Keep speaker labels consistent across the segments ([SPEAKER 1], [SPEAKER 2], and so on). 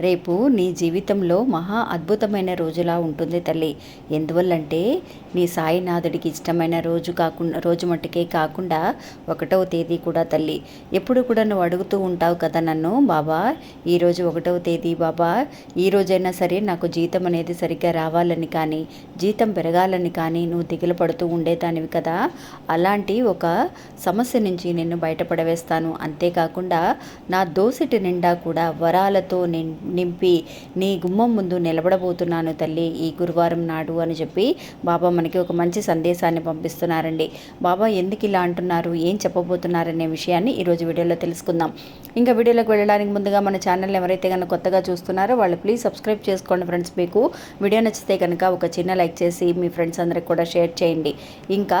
[SPEAKER 1] రేపు నీ జీవితంలో మహా అద్భుతమైన రోజులా ఉంటుంది తల్లి. ఎందువల్లంటే నీ సాయినాథుడికి ఇష్టమైన రోజు కాకుండా రోజు మట్టుకే కాకుండా ఒకటవ తేదీ కూడా తల్లి. ఎప్పుడు కూడా నువ్వు అడుగుతూ ఉంటావు కదా నన్ను బాబా ఈరోజు ఒకటవ తేదీ బాబా ఈ రోజైనా సరే నాకు జీతం అనేది సరిగ్గా రావాలని కానీ జీతం పెరగాలని కానీ నువ్వు దిగులు పడుతూ ఉండేదానివి కదా. అలాంటి ఒక సమస్య నుంచి నిన్ను బయటపడవేస్తాను. అంతేకాకుండా నా దోసిటి నిండా కూడా వరాలతో నిం నింపి నీ గుమ్మం ముందు నిలబడబోతున్నాను తల్లి ఈ గురువారం నాడు అని చెప్పి బాబా మనకి ఒక మంచి సందేశాన్ని పంపిస్తున్నారండి. బాబా ఎందుకు ఇలా అంటున్నారు? ఏం చెప్పబోతున్నారనే విషయాన్ని ఈరోజు వీడియోలో తెలుసుకుందాం. ఇంకా వీడియోలోకి వెళ్ళడానికి ముందుగా మన ఛానల్ ఎవరైతే కనుక కొత్తగా చూస్తున్నారో వాళ్ళు ప్లీజ్ సబ్స్క్రైబ్ చేసుకోండి ఫ్రెండ్స్. మీకు వీడియో నచ్చితే కనుక ఒక చిన్న లైక్ చేసి మీ ఫ్రెండ్స్ అందరికి కూడా షేర్ చేయండి. ఇంకా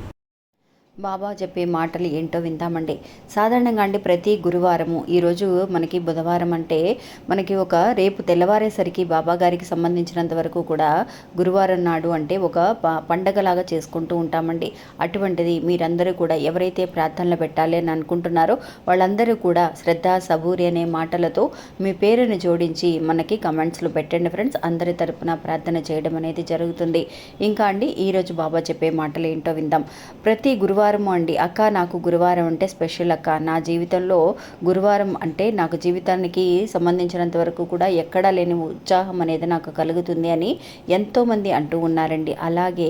[SPEAKER 1] బాబా చెప్పే మాటలు ఏంటో విందామండి. సాధారణంగా అండి ప్రతి గురువారము ఈరోజు మనకి బుధవారం అంటే మనకి ఒక రేపు తెల్లవారేసరికి బాబా గారికి సంబంధించినంత వరకు కూడా గురువారం నాడు అంటే ఒక పండగలాగా చేసుకుంటూ ఉంటామండి. అటువంటిది మీరందరూ కూడా ఎవరైతే ప్రార్థనలు పెట్టాలి అని అనుకుంటున్నారో వాళ్ళందరూ కూడా శ్రద్ధ సబూరి అనే మాటలతో మీ పేరుని జోడించి మనకి కమెంట్స్లో పెట్టండి ఫ్రెండ్స్. అందరి తరపున ప్రార్థన చేయడం అనేది జరుగుతుంది. ఇంకా అండి ఈరోజు బాబా చెప్పే మాటలు ఏంటో విందాం. ప్రతి గురువారం గురువారం అండి. అక్క నాకు గురువారం అంటే స్పెషల్ అక్క. నా జీవితంలో గురువారం అంటే నాకు జీవితానికి సంబంధించినంత వరకు కూడా ఎక్కడా లేని ఉత్సాహం అనేది నాకు కలుగుతుంది అని ఎంతోమంది అంటూ ఉన్నారండి. అలాగే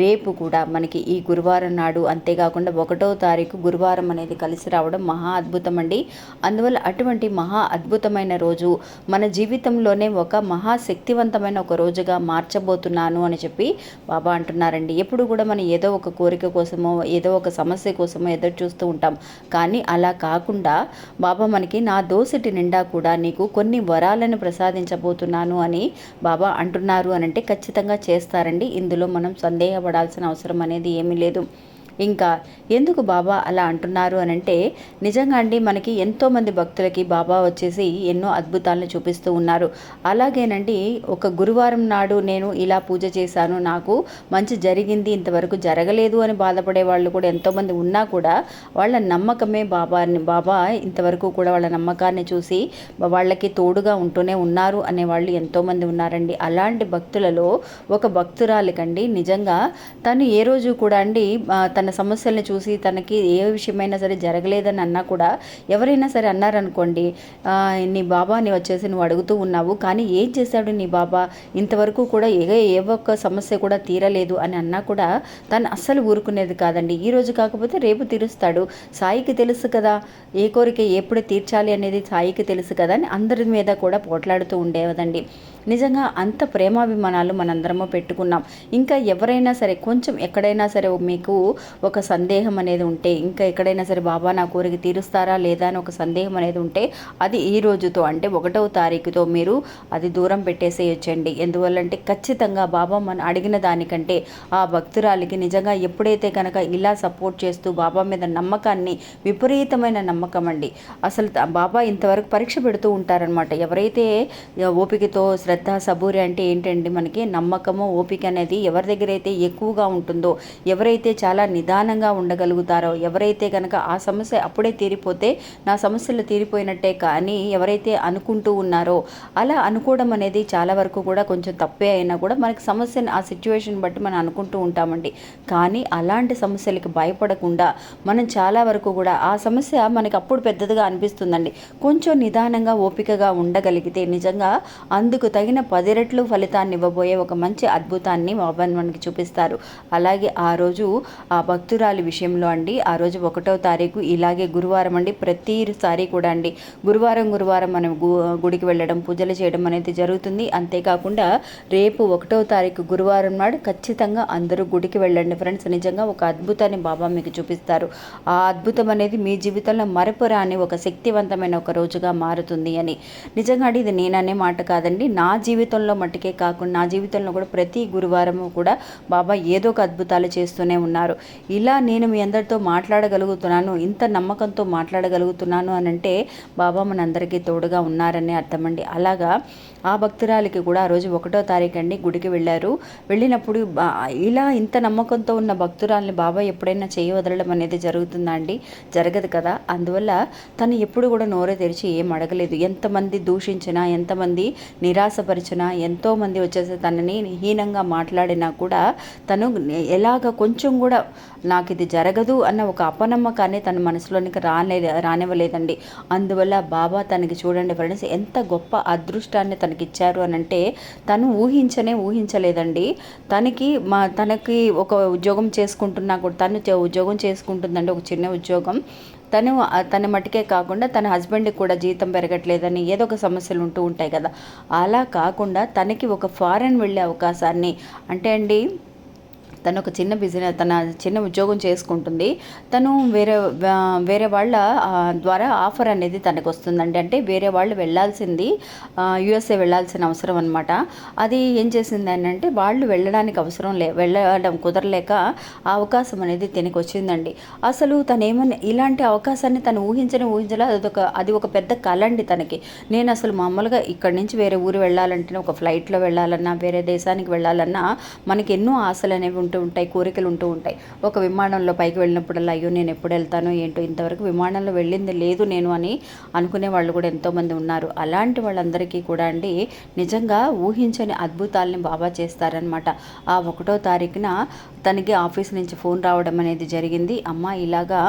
[SPEAKER 1] రేపు కూడా మనకి ఈ గురువారం నాడు అంతేకాకుండా ఒకటో తారీఖు గురువారం అనేది కలిసి రావడం మహా అద్భుతం అండి. అందువల్ల అటువంటి మహా అద్భుతమైన రోజు మన జీవితంలోనే ఒక మహా శక్తివంతమైన ఒక రోజుగా మార్చబోతున్నాను అని చెప్పి బాబా అంటున్నారండి. ఎప్పుడు కూడా మనం ఏదో ఒక కోరిక కోసమో ఏదో ఒక సమస్య కోసమో ఎదురు చూస్తూ ఉంటాం. కానీ అలా కాకుండా బాబా మనకి నా దోసిటి నిండా కూడా నీకు కొన్ని వరాలను ప్రసాదించబోతున్నాను అని బాబా అంటున్నారు అని అంటే ఖచ్చితంగా చేస్తారండి. ఇందులో మనం సందేహపడాల్సిన అవసరం అనేది ఏమీ లేదు. ఇంకా ఎందుకు బాబా అలా అంటున్నారు అని అంటే నిజంగా అండి మనకి ఎంతోమంది భక్తులకి బాబా వచ్చేసి ఎన్నో అద్భుతాలను చూపిస్తూ ఉన్నారు. అలాగేనండి ఒక గురువారం నాడు నేను ఇలా పూజ చేశాను నాకు మంచి జరిగింది ఇంతవరకు జరగలేదు అని బాధపడే వాళ్ళు కూడా ఎంతోమంది ఉన్నా కూడా వాళ్ళ నమ్మకమే బాబాని బాబా ఇంతవరకు కూడా వాళ్ళ నమ్మకాన్ని చూసి వాళ్ళకి తోడుగా ఉంటూనే ఉన్నారు అనే వాళ్ళు ఎంతోమంది ఉన్నారండి. అలాంటి భక్తులలో ఒక భక్తురాలికండి నిజంగా తను ఏ రోజు కూడా అండి తన తన సమస్యల్ని చూసి తనకి ఏ విషయమైనా సరే జరగలేదని అన్నా కూడా ఎవరైనా సరే అన్నారనుకోండి నీ బాబాని వచ్చేసి నువ్వు అడుగుతూ ఉన్నావు కానీ ఏం చేశాడు నీ బాబా? ఇంతవరకు కూడా ఏ ఏ ఒక్క సమస్య కూడా తీరలేదు అని అన్నా కూడా తను అస్సలు ఊరుకునేది కాదండి. ఈ రోజు కాకపోతే రేపు తీరుస్తాడు. సాయికి తెలుసు కదా ఏ కోరిక ఎప్పుడు తీర్చాలి అనేది సాయికి తెలుసు కదా అని అందరి మీద కూడా పోట్లాడుతూ ఉండేవదండి. నిజంగా అంత ప్రేమాభిమానాలు మనందరము పెట్టుకున్నాం. ఇంకా ఎవరైనా సరే కొంచెం ఎక్కడైనా సరే మీకు ఒక సందేహం అనేది ఉంటే ఇంకా ఎక్కడైనా సరే బాబా నా కోరిక తీరుస్తారా లేదా అని ఒక సందేహం అనేది ఉంటే అది ఈ రోజుతో అంటే ఒకటవ తారీఖుతో మీరు అది దూరం పెట్టేసేయొచ్చండి. ఎందువల్లంటే ఖచ్చితంగా బాబా మన అడిగిన దానికంటే ఆ భక్తురాలికి నిజంగా ఎప్పుడైతే కనుక ఇలా సపోర్ట్ చేస్తూ బాబా మీద నమ్మకాన్ని విపరీతమైన నమ్మకం అండి. అసలు బాబా ఇంతవరకు పరీక్ష పెడుతూ ఉంటారనమాట ఎవరైతే ఓపికతో శ్రద్ధ సబూరి అంటే ఏంటండి మనకి నమ్మకము ఓపిక అనేది ఎవరి దగ్గర అయితే ఎక్కువగా ఉంటుందో ఎవరైతే చాలా నిదానంగా ఉండగలుగుతారో ఎవరైతే కనుక ఆ సమస్య అప్పుడే తీరిపోతే నా సమస్యలు తీరిపోయినట్టే కానీ ఎవరైతే అనుకుంటూ ఉన్నారో అలా అనుకోవడం అనేది చాలా వరకు కూడా కొంచెం తప్పే అయినా కూడా మనకి సమస్యను ఆ సిచ్యువేషన్ బట్టి మనం అనుకుంటూ ఉంటామండి. కానీ అలాంటి సమస్యలకు భయపడకుండా మనం చాలా వరకు కూడా ఆ సమస్య మనకి అప్పుడు పెద్దదిగా అనిపిస్తుందండి. కొంచెం నిదానంగా ఓపికగా ఉండగలిగితే నిజంగా అందుకు తగిన పది రెట్లు ఫలితాన్ని ఇవ్వబోయే ఒక మంచి అద్భుతాన్ని బాబాని మనకి చూపిస్తారు. అలాగే ఆ రోజు ఆ భక్తురాలి విషయంలో అండి ఆ రోజు ఒకటో తారీఖు ఇలాగే గురువారం అండి ప్రతిసారి కూడా అండి గురువారం గురువారం మనం గుడికి వెళ్ళడం పూజలు చేయడం అనేది జరుగుతుంది. అంతేకాకుండా రేపు ఒకటో తారీఖు గురువారం నాడు ఖచ్చితంగా అందరూ గుడికి వెళ్ళండి ఫ్రెండ్స్. నిజంగా ఒక అద్భుతాన్ని బాబా మీకు చూపిస్తారు. ఆ అద్భుతం అనేది మీ జీవితంలో మరపురాని ఒక శక్తివంతమైన ఒక రోజుగా మారుతుంది అని. నిజంగా ఇది నేననే మాట కాదండి. నా జీవితంలో మట్టుకే కాకుండా నా జీవితంలో కూడా ప్రతి గురువారము కూడా బాబా ఏదో ఒక అద్భుతాలు చేస్తూనే ఉన్నారు. ఇలా నేను మీ అందరితో మాట్లాడగలుగుతున్నాను ఇంత నమ్మకంతో మాట్లాడగలుగుతున్నాను అని అంటే బాబా మనందరికీ తోడుగా ఉన్నారని అర్థమండి. అలాగా ఆ భక్తురాలికి కూడా ఆ రోజు ఒకటో తారీఖు అండి గుడికి వెళ్ళారు. వెళ్ళినప్పుడు ఇలా ఇంత నమ్మకంతో ఉన్న భక్తురాల్ని బాబా ఎప్పుడైనా చేయి వదలడం అనేది జరుగుతుందా అండి? జరగదు కదా. అందువల్ల తను ఎప్పుడు కూడా నోరే తెరిచి ఏం అడగలేదు. ఎంతమంది దూషించినా ఎంతమంది నిరాశపరిచినా ఎంతోమంది వచ్చేసి తనని హీనంగా మాట్లాడినా కూడా తను ఎలాగ కొంచెం కూడా నాకు ఇది జరగదు అన్న ఒక అపనమ్మకాన్ని తన మనసులోనికి రానే రానివ్వలేదండి. అందువల్ల బాబా తనకి చూడండి ఫ్రెండ్స్ ఎంత గొప్ప అదృష్టాన్ని తనకి ఇచ్చారు అని అంటే తను ఊహించనే ఊహించలేదండి. తనకి మా తనకి ఒక ఉద్యోగం చేసుకుంటున్నా కూడా తను ఉద్యోగం చేసుకుంటుందండి ఒక చిన్న ఉద్యోగం. తను తన మటుకే కాకుండా తన హస్బెండ్కి కూడా జీతం పెరగట్లేదని ఏదో ఒక సమస్యలు ఉంటూ ఉంటాయి కదా. అలా కాకుండా తనకి ఒక ఫారెన్ వెళ్ళే అవకాశాన్ని అంటే అండి తను ఒక చిన్న బిజినెస్ తన చిన్న ఉద్యోగం చేసుకుంటుంది. తను వేరే వేరే వాళ్ళ ద్వారా ఆఫర్ అనేది తనకు వస్తుందండి అంటే వేరే వాళ్ళు వెళ్ళాల్సింది యుఎస్ఏ వెళ్ళాల్సిన అవసరం అనమాట అది ఏం చేసింది అని అంటే వాళ్ళు వెళ్ళడానికి అవసరం లే వెళ్ళడం కుదరలేక ఆ అవకాశం అనేది తనకి వచ్చిందండి అసలు తను ఇలాంటి అవకాశాన్ని తను ఊహించని ఊహించలే అదొక అది ఒక పెద్ద కళ అండి తనకి. నేను అసలు మామూలుగా ఇక్కడి నుంచి వేరే ఊరు వెళ్ళాలంటే ఒక ఫ్లైట్లో వెళ్ళాలన్నా వేరే దేశానికి వెళ్ళాలన్నా మనకి ఎన్నో ఆశలు అనేవి ఉంటూ ఉంటాయి కోరికలు ఉంటూ ఉంటాయి. ఒక విమానంలో పైకి వెళ్ళినప్పుడల్లా అయ్యో నేను ఎప్పుడు వెళ్తానో ఏంటో ఇంతవరకు విమానంలో వెళ్ళింది లేదు నేను అని అనుకునే వాళ్ళు కూడా ఎంతోమంది ఉన్నారు. అలాంటి వాళ్ళందరికీ కూడా అండి నిజంగా ఊహించని అద్భుతాలని బాబా చేస్తారనమాట ఆ ఒకటో తారీఖున తనకి ఆఫీస్ నుంచి ఫోన్ రావడం అనేది జరిగింది. అమ్మ ఇలాగా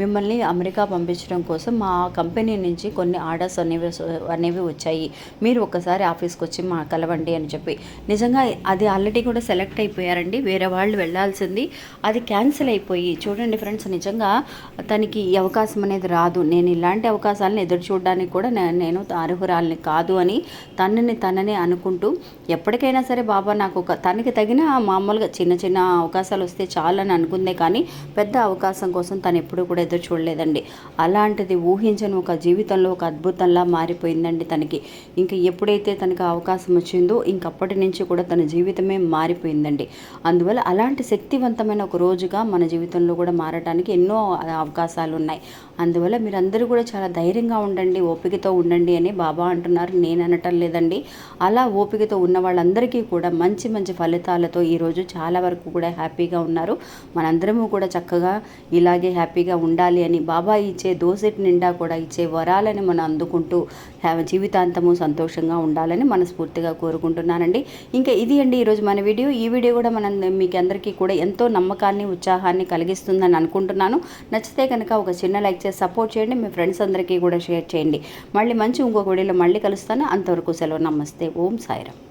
[SPEAKER 1] మిమ్మల్ని అమెరికా పంపించడం కోసం మా కంపెనీ నుంచి కొన్ని ఆర్డర్స్ అనేవి అనేవి వచ్చాయి. మీరు ఒకసారి ఆఫీస్కి వచ్చి మా కలవండి అని చెప్పి. నిజంగా అది ఆల్రెడీ కూడా సెలెక్ట్ అయిపోయారండి. వేరే వాళ్ళు వాళ్ళు వెళ్ళాల్సింది. అది క్యాన్సిల్ అయిపోయి చూడండి ఫ్రెండ్స్ నిజంగా తనకి ఈ అవకాశం అనేది రాదు. నేను ఇలాంటి అవకాశాలను ఎదురు చూడడానికి కూడా నేను అర్హురాలని కాదు అని తనని తనని అనుకుంటూ ఎప్పటికైనా సరే బాబా నాకు ఒక తనకి తగిన మామూలుగా చిన్న చిన్న అవకాశాలు వస్తే చాలని అనుకుందే కానీ పెద్ద అవకాశం కోసం తను ఎప్పుడూ కూడా ఎదురు చూడలేదండి. అలాంటిది ఊహించని ఒక జీవితంలో ఒక అద్భుతంలా మారిపోయిందండి తనకి. ఇంకా ఎప్పుడైతే తనకి అవకాశం వచ్చిందో ఇంకప్పటి నుంచి కూడా తన జీవితమే మారిపోయిందండి. అందువల్ల అలాంటి శక్తివంతమైన ఒక రోజుగా మన జీవితంలో కూడా మారడానికి ఎన్నో అవకాశాలు ఉన్నాయి అందువల్ల మీరందరూ కూడా చాలా ధైర్యంగా ఉండండి ఓపికతో ఉండండి అని బాబా అంటున్నారు. నేను అనటం లేదండి. అలా ఓపికతో ఉన్న వాళ్ళందరికీ కూడా మంచి మంచి ఫలితాలతో ఈరోజు చాలా వరకు కూడా హ్యాపీగా ఉన్నారు. మనందరము కూడా చక్కగా ఇలాగే హ్యాపీగా ఉండాలి అని బాబా ఇచ్చే దోసెట్ నిండా కూడా ఇచ్చే వరాలని మనం అందుకుంటూ జీవితాంతము సంతోషంగా ఉండాలని మనస్ఫూర్తిగా కోరుకుంటున్నానండి. ఇంకా ఇది అండి ఈరోజు మన వీడియో. ఈ వీడియో కూడా మనం మీకు అందరికీ కూడా ఎంతో నమ్మకాన్ని ఉత్సాహాన్ని కలిగిస్తుందని అనుకుంటున్నాను. నచ్చితే కనుక ఒక చిన్న లైక్ చేసి సపోర్ట్ చేయండి. మీ ఫ్రెండ్స్ అందరికీ కూడా షేర్ చేయండి. మళ్ళీ మంచి ఇంకొక వీడియోలో మళ్ళీ కలుస్తాను. అంతవరకు సెలవు. నమస్తే. ఓం సాయిరామ్.